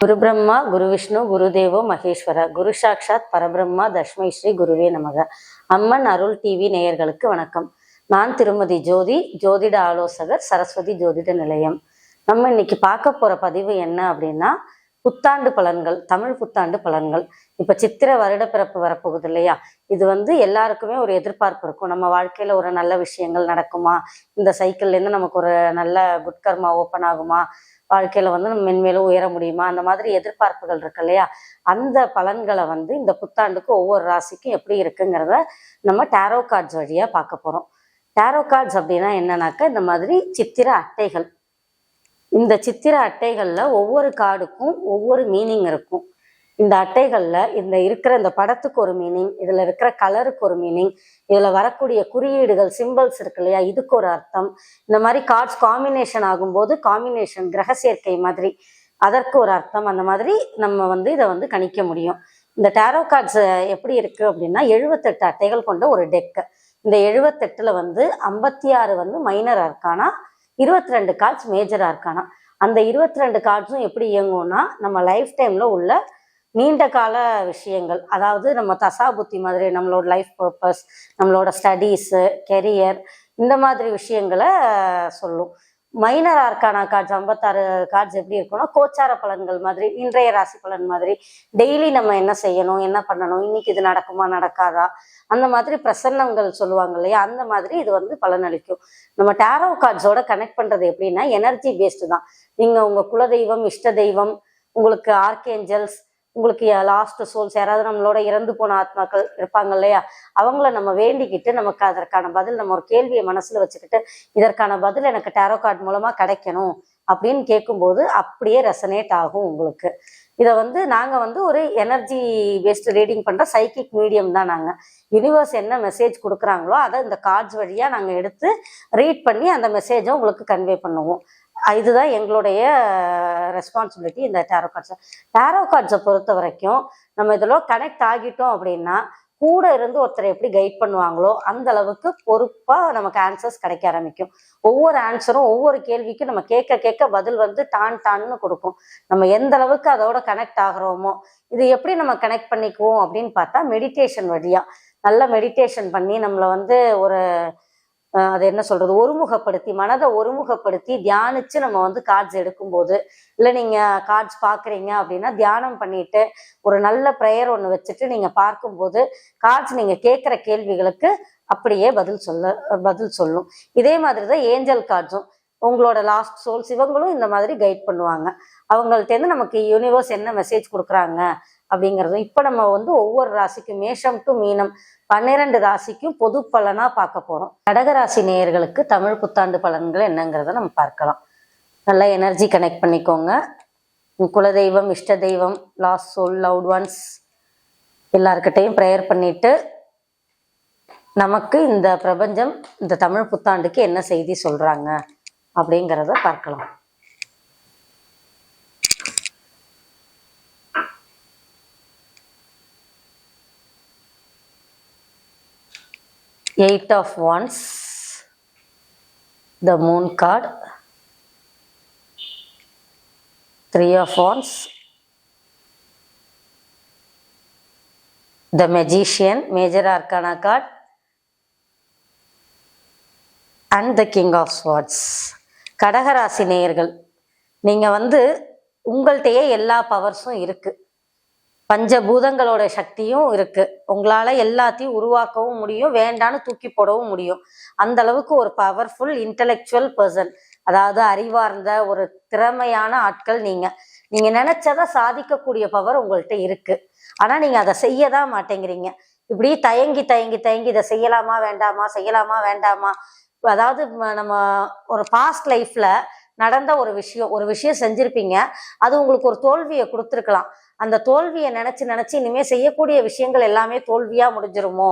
குரு பிரம்மா குரு விஷ்ணு குரு தேவோ மகேஸ்வர குரு சாக்ஷாத் பரபிரம்மா தஷ்மை ஸ்ரீ குருவே நமக. அம்மன் அருள் டிவி நேயர்களுக்கு வணக்கம். நான் திருமதி ஜோதி ஜோதிட ஆலோசகர் சரஸ்வதி ஜோதிட நிலையம். நம்ம இன்னைக்கு பார்க்க போற பதிவு என்ன அப்படின்னா புத்தாண்டு பலன்கள் தமிழ் புத்தாண்டு பலன்கள். இப்ப சித்திர வருடப்பிறப்பு வரப்போகுது இல்லையா? இது வந்து எல்லாருக்குமே ஒரு எதிர்பார்ப்பு இருக்கும். நம்ம வாழ்க்கையில ஒரு நல்ல விஷயங்கள் நடக்குமா? இந்த சைக்கிள்ல இருந்து நமக்கு ஒரு நல்ல குட்கர்மா ஓப்பன் ஆகுமா? வாழ்க்கையில வந்து நம்ம மென்மேலும் உயர முடியுமா? அந்த மாதிரி எதிர்பார்ப்புகள் இருக்கு இல்லையா? அந்த பலன்களை வந்து இந்த புத்தாண்டுக்கு ஒவ்வொரு ராசிக்கும் எப்படி இருக்குங்கிறத நம்ம டேரோ கார்ட்ஸ் வழியா பார்க்க போறோம். டேரோ கார்ட்ஸ் அப்படின்னா என்னன்னாக்கா இந்த மாதிரி சித்திர அட்டைகள். இந்த சித்திர அட்டைகள்ல ஒவ்வொரு கார்டுக்கும் ஒவ்வொரு மீனிங் இருக்கும். இந்த அட்டைகள்ல இந்த இருக்கிற இந்த படத்துக்கு ஒரு மீனிங் இதுல இருக்கிற கலருக்கு ஒரு மீனிங் இதுல வரக்கூடிய குறியீடுகள் சிம்பிள்ஸ் இருக்கு இல்லையா இதுக்கு ஒரு அர்த்தம். இந்த மாதிரி கார்ட்ஸ் காம்பினேஷன் ஆகும்போது காம்பினேஷன் கிரக சேர்க்கை மாதிரி அதற்கு ஒரு அர்த்தம். அந்த மாதிரி நம்ம வந்து இதை வந்து கணிக்க முடியும். இந்த டேரோ கார்ட்ஸ் எப்படி இருக்கு அப்படின்னா எழுபத்தெட்டு அட்டைகள் கொண்ட ஒரு டெக்கு இந்த எழுபத்தெட்டுல வந்து ஐம்பத்தி ஆறு வந்து மைனர் அர்க்கானா இருபத்தி ரெண்டு கார்ட்ஸ் மேஜர் இருக்கானா. அந்த இருபத்தி ரெண்டு கார்ட்ஸும் எப்படி இயங்கும்னா நம்ம லைஃப் டைம்ல உள்ள நீண்ட கால விஷயங்கள். அதாவது நம்ம தசா புத்தி மாதிரி நம்மளோட லைஃப் பர்பஸ் நம்மளோட ஸ்டடீஸு கெரியர் இந்த மாதிரி விஷயங்களை சொல்லும். மைனர் ஆர்கானா கார்ட்ஸ் ஐம்பத்தாறு கார்ட்ஸ் எப்படி இருக்கும்னா கோச்சார பலன்கள் மாதிரி இன்றைய ராசி பலன் மாதிரி டெய்லி நம்ம என்ன செய்யணும் என்ன பண்ணணும் இன்னைக்கு இது நடக்குமா நடக்காதா அந்த மாதிரி பிரசன்னங்கள் சொல்லுவாங்க இல்லையா அந்த மாதிரி இது வந்து பலனளிக்கும். நம்ம டேரோ கார்ட்ஸோட கனெக்ட் பண்றது எப்படின்னா எனர்ஜி பேஸ்டு தான். நீங்க உங்க குலதெய்வம் இஷ்ட தெய்வம் உங்களுக்கு ஆர்கேஞ்சல்ஸ் உங்களுக்கு லாஸ்ட் சோல்ஸ் யாராவது நம்மளோட இறந்து போன ஆத்மாக்கள் இருப்பாங்க இல்லையா? அவங்கள நம்ம வேண்டிக்கிட்டு நமக்கு அதற்கான பதில் நம்ம ஒரு கேள்வியை மனசுல வச்சுக்கிட்டு இதற்கான பதில் எனக்கு டேரோ கார்டு மூலமா கிடைக்கணும் அப்படின்னு கேட்கும்போது அப்படியே ரெசனேட் ஆகும் உங்களுக்கு. இதை வந்து நாங்கள் வந்து ஒரு எனர்ஜி பேஸ்டு ரீடிங் பண்ணுற சைக்கிக் மீடியம் தான் நாங்கள் யூனிவர்ஸ் என்ன மெசேஜ் கொடுக்குறாங்களோ அதை இந்த கார்ட்ஸ் வழியாக நாங்கள் எடுத்து ரீட் பண்ணி அந்த மெசேஜை உங்களுக்கு கன்வே பண்ணுவோம். இதுதான் எங்களுடைய ரெஸ்பான்சிபிலிட்டி இந்த டேரோ கார்ட்ஸை டேரோ கார்ட்ஸை பொறுத்த வரைக்கும் நம்ம இதில் கனெக்ட் ஆகிட்டோம் அப்படின்னா கூட இருந்து ஒருத்தரை எப்படி கைட் பண்ணுவாங்களோ அந்த அளவுக்கு பொறுப்பாக நமக்கு ஆன்சர்ஸ் கிடைக்க ஆரம்பிக்கும். ஒவ்வொரு ஆன்சரும் ஒவ்வொரு கேள்விக்கும் நம்ம கேட்க கேட்க பதில் வந்து டான் டான்னு கொடுக்கும். நம்ம எந்த அளவுக்கு அதோட கனெக்ட் ஆகிறோமோ இது எப்படி நம்ம கனெக்ட் பண்ணிக்குவோம் அப்படின்னு பார்த்தா மெடிடேஷன் வழியா. நல்லா மெடிடேஷன் பண்ணி நம்மளை வந்து ஒரு அது என்ன சொல்றது ஒருமுகப்படுத்தி மனதை ஒருமுகப்படுத்தி தியானிச்சு நம்ம வந்து கார்ட்ஸ் எடுக்கும்போது இல்லை நீங்க கார்ட்ஸ் பாக்குறீங்க அப்படின்னா தியானம் பண்ணிட்டு ஒரு நல்ல ப்ரேயர் ஒன்று வச்சுட்டு நீங்க பார்க்கும்போது கார்ட்ஸ் நீங்க கேட்குற கேள்விகளுக்கு அப்படியே பதில் சொல்ல பதில் சொல்லும். இதே மாதிரி தான் ஏஞ்சல் கார்ட்ஸும் உங்களோட லாஸ்ட் சோல்ஸ் இவங்களும் இந்த மாதிரி கைட் பண்ணுவாங்க. அவங்கள்ட்டேருந்து நமக்கு யூனிவர்ஸ் என்ன மெசேஜ் கொடுக்குறாங்க அப்படிங்கிறதும் இப்போ நம்ம வந்து ஒவ்வொரு ராசிக்கும் மேஷம் டு மீனம் பன்னிரெண்டு ராசிக்கும் பொது பலனா பார்க்க போறோம். கடகராசி நேயர்களுக்கு தமிழ் புத்தாண்டு பலன்கள் என்னங்கிறத நம்ம பார்க்கலாம். நல்லா எனர்ஜி கனெக்ட் பண்ணிக்கோங்க. குலதெய்வம் இஷ்ட தெய்வம் லாஸ்ட் சோல் லவுட் ஒன்ஸ் எல்லாருக்கிட்டையும் ப்ரேயர் பண்ணிட்டு நமக்கு இந்த பிரபஞ்சம் இந்த தமிழ் புத்தாண்டுக்கு என்ன செய்தி சொல்றாங்க அப்படிங்கிறத பார்க்கலாம். Eight of wands the moon card three of wands the magician major arcana card and the king of swords கடகராசி நேயர்கள் நீங்கள் வந்து உங்கள்கிட்டயே எல்லா பவர்ஸும் இருக்குது பஞ்சபூதங்களோட சக்தியும் இருக்கு. உங்களால எல்லாத்தையும் உருவாக்கவும் முடியும் வேண்டான்னு தூக்கி போடவும் முடியும். அந்த அளவுக்கு ஒரு பவர்ஃபுல் இன்டலெக்சுவல் பர்சன் அதாவது அறிவார்ந்த ஒரு திறமையான ஆட்கள் நீங்க. நீங்க நினைச்சதை சாதிக்கக்கூடிய பவர் உங்கள்கிட்ட இருக்கு. ஆனா நீங்க அதை செய்ய தான் மாட்டேங்கிறீங்க. இப்படி தயங்கி தயங்கி தயங்கி இதை செய்யலாமா வேண்டாமா செய்யலாமா வேண்டாமா? அதாவது நம்ம ஒரு பாஸ்ட் லைஃப்ல நடந்த ஒரு விஷயம் ஒரு விஷயம் செஞ்சிருப்பீங்க. அது உங்களுக்கு ஒரு தோல்வியை கொடுத்துருக்கலாம். அந்த தோல்வியை நினைச்சு நினைச்சு இனிமே செய்யக்கூடிய விஷயங்கள் எல்லாமே தோல்வியா முடிஞ்சிருமோ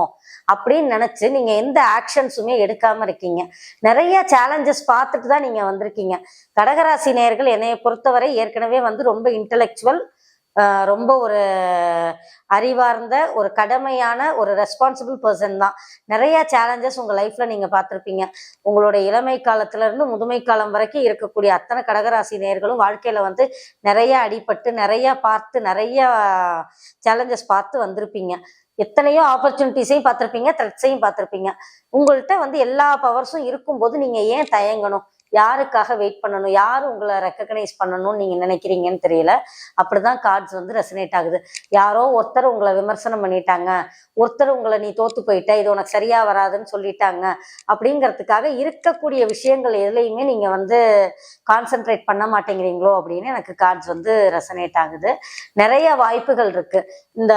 அப்படின்னு நினைச்சு நீங்க எந்த ஆக்ஷன்ஸுமே எடுக்காம இருக்கீங்க. நிறைய சேலஞ்சஸ் பார்த்துட்டு தான் நீங்க வந்திருக்கீங்க. கடகராசி நேயர்கள் என்னைய பொறுத்தவரை ஏற்கனவே வந்து ரொம்ப இன்டலெக்சுவல் ரொம்ப ஒரு அறிவார்ந்த ஒரு கடமையான ஒரு ரெஸ்பான்சிபிள் பர்சன் தான். நிறைய சேலஞ்சஸ் உங்கள் லைஃப்ல நீங்க பார்த்துருப்பீங்க. உங்களுடைய இளமை காலத்துலேருந்து முதுமை காலம் வரைக்கும் இருக்கக்கூடிய அத்தனை கடகராசி நேர்களும் வாழ்க்கையில வந்து நிறைய அடிபட்டு நிறைய பார்த்து நிறைய சேலஞ்சஸ் பார்த்து வந்திருப்பீங்க. எத்தனையோ ஆப்பர்ச்சுனிட்டிஸையும் பார்த்துருப்பீங்க த்ரெட்ஸையும் பார்த்துருப்பீங்க. உங்கள்கிட்ட வந்து எல்லா பவர்ஸும் இருக்கும்போது நீங்கள் ஏன் தயங்கணும்? யாருக்காக வெயிட் பண்ணணும்? யார் உங்களை ரெக்கக்னைஸ் பண்ணணும்னு நீங்க நினைக்கிறீங்கன்னு தெரியல. அப்படிதான் கார்ட்ஸ் வந்து ரெசனேட் ஆகுது. யாரோ ஒருத்தர் உங்களை விமர்சனம் பண்ணிட்டாங்க. ஒருத்தர் உங்களை நீ தோத்து போயிட்ட. இது உனக்கு சரியா வராதுன்னு சொல்லிட்டாங்க. அப்படிங்கிறதுக்காக இருக்கக்கூடிய விஷயங்கள் எதுலையுமே நீங்க வந்து கான்சென்ட்ரேட் பண்ண மாட்டேங்கிறீங்களோ அப்படின்னு எனக்கு கார்ட்ஸ் வந்து ரெசனேட் ஆகுது. நிறைய வாய்ப்புகள் இருக்கு. இந்த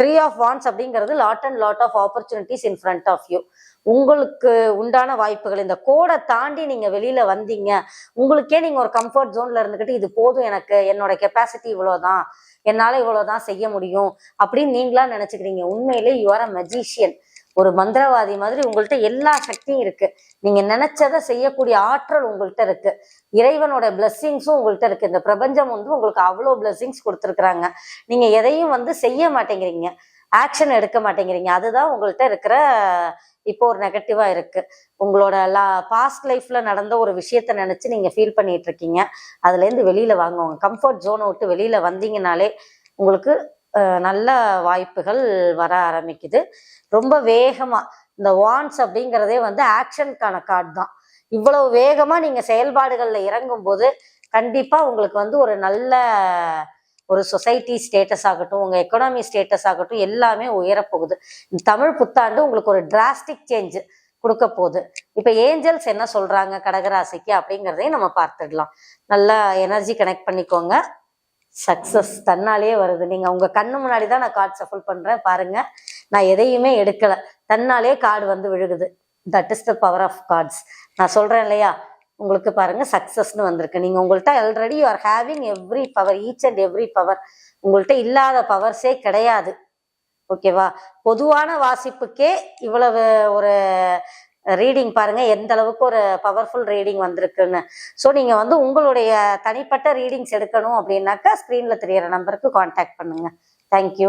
த்ரீ ஆஃப் வான்ஸ் அப்படிங்கிறது lot and lot of opportunities in front of you உங்களுக்கு உண்டான வாய்ப்புகள். இந்த கோடை தாண்டி நீங்க வெளியில வந்தீங்க. உங்களுக்கே நீங்க ஒரு கம்ஃபர்ட் ஜோன்ல இருந்துக்கிட்டு இது போதும் எனக்கு என்னோட கெப்பாசிட்டி இவ்வளவுதான் என்னால இவ்வளவுதான் செய்ய முடியும் அப்படின்னு நீங்களா நினைச்சுக்கிறீங்க. உண்மையிலே யூ ஆர் அ மெஜிஷியன் ஒரு மந்திரவாதி மாதிரி உங்கள்கிட்ட எல்லா சக்தியும் இருக்கு. நீங்க நினைச்சதை செய்யக்கூடிய ஆற்றல் உங்கள்கிட்ட இருக்கு. இறைவனோட பிளெஸ்ஸிங்ஸும் உங்கள்கிட்ட இருக்கு. இந்த பிரபஞ்சம் வந்து உங்களுக்கு அவ்வளோ பிளெஸ்ஸிங்ஸ் கொடுத்துருக்குறாங்க. நீங்க எதையும் வந்து செய்ய மாட்டேங்கிறீங்க. ஆக்ஷன் எடுக்க மாட்டேங்கிறீங்க. அதுதான் உங்கள்கிட்ட இருக்கிற இப்போ ஒரு நெகட்டிவா இருக்கு. உங்களோட லா பாஸ்ட் லைஃப்ல நடந்த ஒரு விஷயத்த நினைச்சு நீங்க ஃபீல் பண்ணிட்டு இருக்கீங்க. அதுல இருந்து வெளியில வாங்க. உங்க கம்ஃபர்ட் ஜோனை விட்டு வெளியில வந்தீங்கனாலே உங்களுக்கு நல்ல வாய்ப்புகள் வர ஆரம்பிக்குது. ரொம்ப வேகமா இந்த வான்ஸ் அப்படிங்கிறதே வந்து ஆக்ஷனுக்கான கார்டு தான். இவ்வளவு வேகமா நீங்க செயல்பாடுகள்ல இறங்கும் போது கண்டிப்பா உங்களுக்கு வந்து ஒரு நல்ல ஒரு சொசைட்டி ஸ்டேட்டஸ் ஆகட்டும் உங்கள் எக்கனாமி ஸ்டேட்டஸ் ஆகட்டும் எல்லாமே உயரப்போகுது. தமிழ் புத்தாண்டு உங்களுக்கு ஒரு டிராஸ்டிக் சேஞ்ச் கொடுக்க போகுது. இப்போ ஏஞ்சல்ஸ் என்ன சொல்கிறாங்க கடகராசிக்கு அப்படிங்கிறதையும் நம்ம பார்த்துடலாம். நல்லா எனர்ஜி கனெக்ட் பண்ணிக்கோங்க. சக்ஸஸ் தன்னாலேயே வருது. நீங்கள் உங்கள் கண்ணு முன்னாடி தான் நான் கார்டு சஃபல் பண்ணுறேன் பாருங்கள் நான் எதையுமே எடுக்கலை. தன்னாலே கார்டு வந்து விழுகுது. That is the power of cards நான் சொல்கிறேன் இல்லையா? உங்களுக்கு பாருங்க சக்சஸ்னு வந்திருக்கு. நீங்க உங்கள்கிட்ட already you are having every power each and every power உங்கள்கிட்ட இல்லாத பவர்ஸே கிடையாது. ஓகேவா பொதுவான வாசிப்புக்கே இவ்வளவு ஒரு ரீடிங் பாருங்க எந்த அளவுக்கு ஒரு பவர்ஃபுல் ரீடிங் வந்திருக்குன்னு. ஸோ நீங்க வந்து உங்களுடைய தனிப்பட்ட ரீடிங்ஸ் எடுக்கணும் அப்படின்னாக்கா ஸ்க்ரீன்ல தெரியற நம்பருக்கு காண்டாக்ட் பண்ணுங்க. தேங்க்யூ